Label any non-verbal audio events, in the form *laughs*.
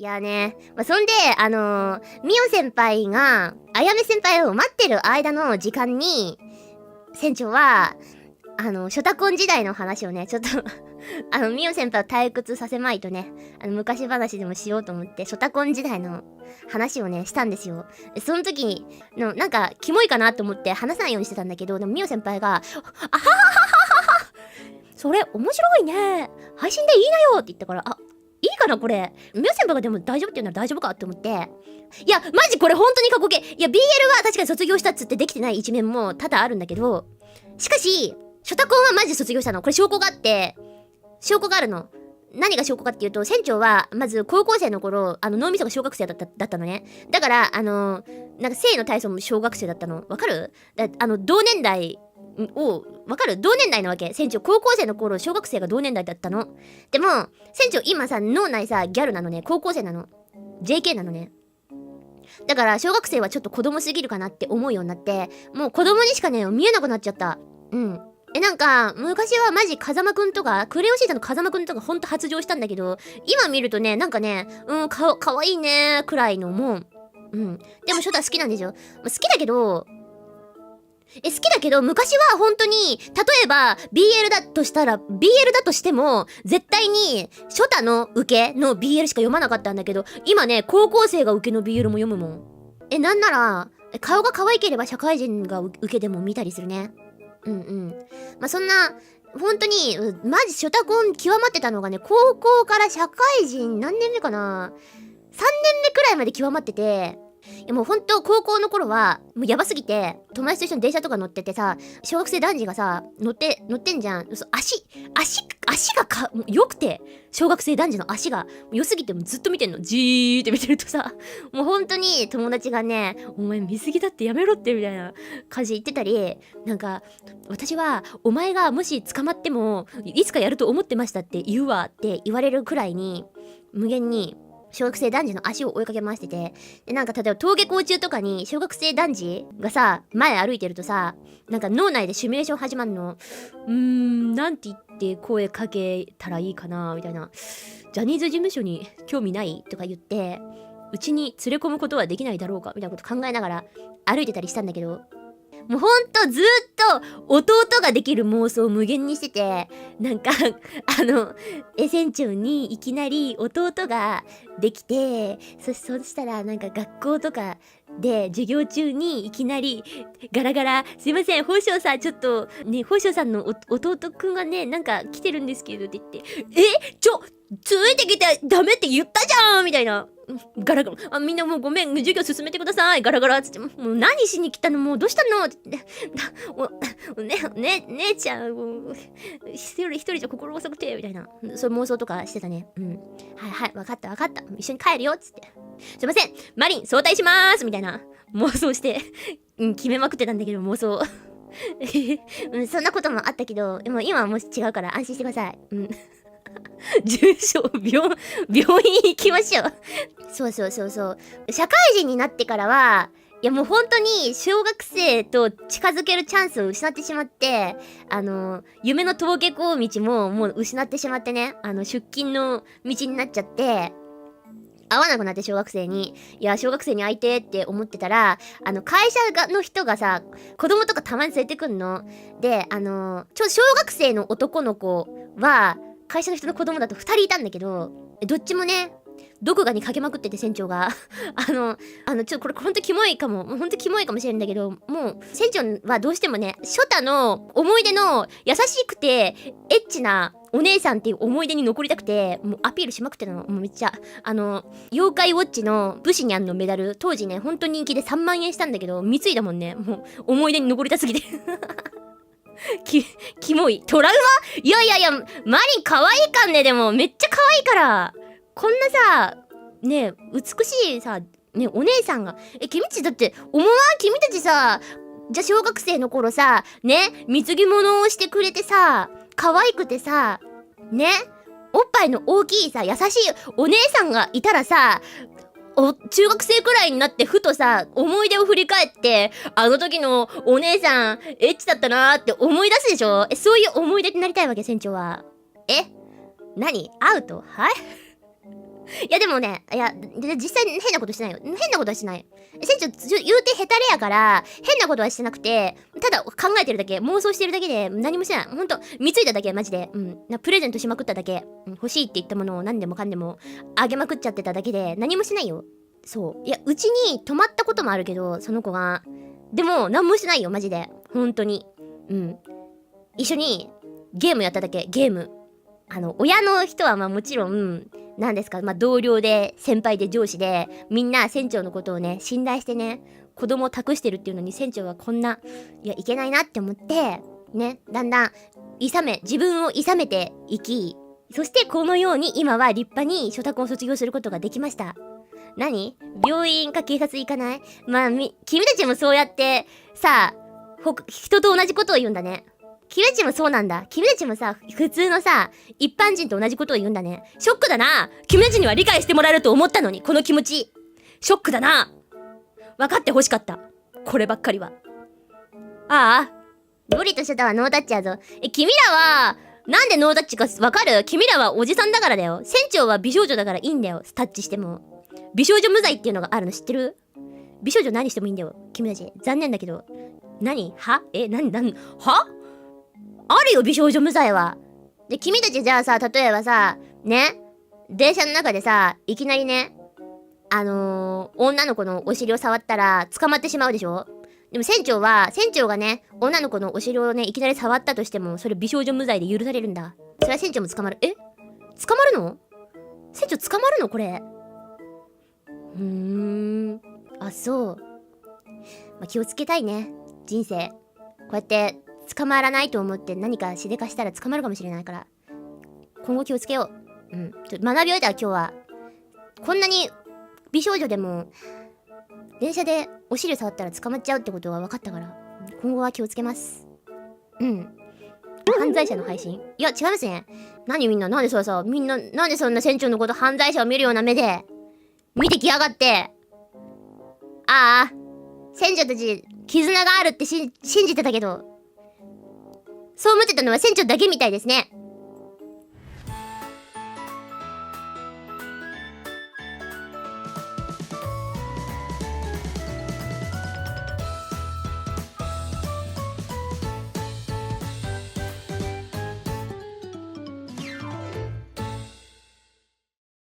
いやね、まあ、そんで、あのー、みお先輩が、あやめ先輩を待ってる間の時間に、船長は、あの、ショタコン時代の話をね、ちょっと *laughs* あの、みお先輩を退屈させまいとね、あの、昔話でもしようと思って、ショタコン時代の話をね、したんですよ。その時の、なんか、キモいかなと思って話さないようにしてたんだけど、でもみお先輩が、あはははははそれ面白いね配信でいいなよって言ったから、あ、いいかなこれ。ミュ先輩がでも大丈夫って言うなら大丈夫かって思って。いや、マジこれ本当に過去形。いや、BL は確かに卒業したっつってできてない一面も多々あるんだけど、しかし、ショタコンはマジ卒業したの。これ証拠があって、証拠があるの。何が証拠かっていうと、船長は、まず高校生の頃、あの、脳みそが小学生だっただったのね。だから、あの、なんか性の体操も小学生だったの。わかる？あの、同年代を、わかる？同年代なわけ。船長、高校生の頃、小学生が同年代だったの。でも、船長、今さ、脳内さ、ギャルなのね。高校生なの。JK なのね。だから、小学生はちょっと子供すぎるかなって思うようになって、もう子供にしかね、見えなくなっちゃった。うん。え、なんか、昔はマジ風間くんとか、クレヨンシータの風間くんとかほんと発情したんだけど、今見るとね、なんかね、うん、か、かわいいねくらいのもん。うん。でも、ショタ好きなんですよ。好きだけど、え、好きだけど、昔は本当に、例えば、BL だとしたら、BL だとしても、絶対に、初太の受けの BL しか読まなかったんだけど、今ね、高校生が受けの BL も読むもん。え、なんなら、顔が可愛ければ社会人が受けでも見たりするね。うんうん。まあ、そんな、本当に、マジショタコン極まってたのがね、高校から社会人何年目かな ?3 年目くらいまで極まってて、やもうほんと高校の頃はもうやばすぎて友達と一緒に電車とか乗っててさ小学生男児がさ乗って乗ってんじゃん。足足足がか良くて小学生男児の足が良すぎてもずっと見てんの。じーって見てるとさもう本当に友達がねお前水着だってやめろってみたいな感じ言ってたりなんか私はお前がもし捕まってもいつかやると思ってましたって言うわって言われるくらいに無限に小学生男児の足を追いかけ回してて、で、なんか例えば登下校中とかに小学生男児がさ、前歩いてるとさ、なんか脳内でシミュレーション始まるの。うーん、なんて言って声かけたらいいかな、みたいな。ジャニーズ事務所に興味ないとか言って、うちに連れ込むことはできないだろうか、みたいなこと考えながら歩いてたりしたんだけど、もうほんとずっと弟ができる妄想を無限にしてて、なんか *laughs* あの、え、船長にいきなり弟ができて、そ、そしたらなんか学校とかで授業中にいきなりガラガラ、すいません、宝生さんちょっと、ね、宝生さんの弟くんがね、なんか来てるんですけどって言って、え？ちょ、ついてきてダメって言ったじゃんみたいな。ガラガラ。あ、みんなもうごめん、授業進めてください。ガラガラ。つって、もう何しに来たの？もうどうしたの？って言って、*laughs* ね、ね、姉ちゃん、一人一人じゃ心細くて、みたいな。そう妄想とかしてたね。うん。はいはい、わかったわかった。一緒に帰るよ。つって。すいません、マリン、早退しまーすみたいな妄想して、*laughs* うん、決めまくってたんだけど、妄想。*laughs* そんなこともあったけど、でも今はもし違うから安心してください。うん。重症病、*laughs* 病院行きましょうそうそうそうそう。社会人になってからは、いやもう本当に小学生と近づけるチャンスを失ってしまって、あの、夢の登下校道ももう失ってしまってね、あの、出勤の道になっちゃって、会わなくなって小学生に。いや、小学生に会いてって思ってたら、あの、会社がの人がさ、子供とかたまに連れてくんの。で、あの、ちょ、小学生の男の子は、会社の人の子供だと2人いたんだけど、どっちもね、毒がにかけまくってて船長が *laughs* あの、あの、ちょっと、これほんとキモいかも。ほんとキモいかもしれんだけど、もう、船長はどうしてもね、初太の思い出の優しくて、エッチなお姉さんっていう思い出に残りたくて、もうアピールしまくってたの。もうめっちゃ。あの、妖怪ウォッチの武士にゃんのメダル、当時ね、ほんと人気で3万円したんだけど、貢いだもんね。もう、思い出に残りたすぎて *laughs* き、キモい。トラウマ？いやいやいや、マリン可愛いかんね、でも。めっちゃ可愛いから。こんなさ、ね美しいさ、ねお姉さんが。え、君たちだって、思わん？君たちさ、じゃ小学生の頃さ、ね、貢ぎ物をしてくれてさ、可愛くてさ、ね、おっぱいの大きいさ、優しいお姉さんがいたらさ、お、中学生くらいになってふとさ、思い出を振り返って、あの時のお姉さん、エッチだったなーって思い出すでしょ？え、そういう思い出になりたいわけ、船長は。え？何？アウトはい？*laughs* いやでもね、いや、実際変なことしてないよ。変なことはしない。船長、言うてヘタレやから、変なことはしてなくて、ただ考えてるだけ、妄想してるだけで何もしてない。ほんと、見ついただけ、マジで。うん。なプレゼントしまくっただけ。うん、欲しいって言ったものを何でもかんでもあげまくっちゃってただけで、何もしないよ。そう。いや、うちに泊まったこともあるけど、その子が。でも、何もしないよ、マジで。本当に。うん。一緒にゲームやっただけ、ゲーム。あの、親の人はまあもちろん、何ですか、まあ同僚で、先輩で上司で、みんな船長のことをね、信頼してね、子供を託してるっていうのに船長がこんな、いや、いけないなって思って、ね、だんだん、いさめ、自分をいさめていき、そしてこのように今は立派に初託を卒業することができました。何？病院か警察行かない？まあ、君たちもそうやって、さあ、人と同じことを言うんだね。君たちもそうなんだ。君たちもさ、普通のさ、一般人と同じことを言うんだね。ショックだな。君たちには理解してもらえると思ったのに、この気持ち。ショックだな。分かってほしかった。こればっかりは。ああ。ロリとしてたはノータッチやぞ。え、君らは、なんでノータッチかわかる？君らはおじさんだからだよ。船長は美少女だからいいんだよ。タッチしても。美少女無罪っていうのがあるの知ってる？美少女何してもいいんだよ。君たち。残念だけど。何？は？え何？何？は？あるよ、美少女無罪は。で、君たちじゃあさ、例えばさ、ね、電車の中でさ、いきなりね、あのー、女の子のお尻を触ったら捕まってしまうでしょ？でも船長は、船長がね、女の子のお尻をね、いきなり触ったとしても、それ美少女無罪で許されるんだ。それは船長も捕まる。え？捕まるの？船長捕まるの？これ。うーん。あ、そう。まあ、気をつけたいね。人生。こうやって捕まらないと思って何かしでかしたら捕まるかもしれないから今後気をつけよう。うん。ちょ学び終えた今日はこんなに美少女でも電車でお尻触ったら捕まっちゃうってことが分かったから今後は気をつけます。うん。犯罪者の配信。いや違いますね。何みんななんでそうさみんななんでそんな船長のこと犯罪者を見るような目で見てきやがって。ああ船長たち絆があるってし信じてたけどそう思ってたのは船長だけみたいですね。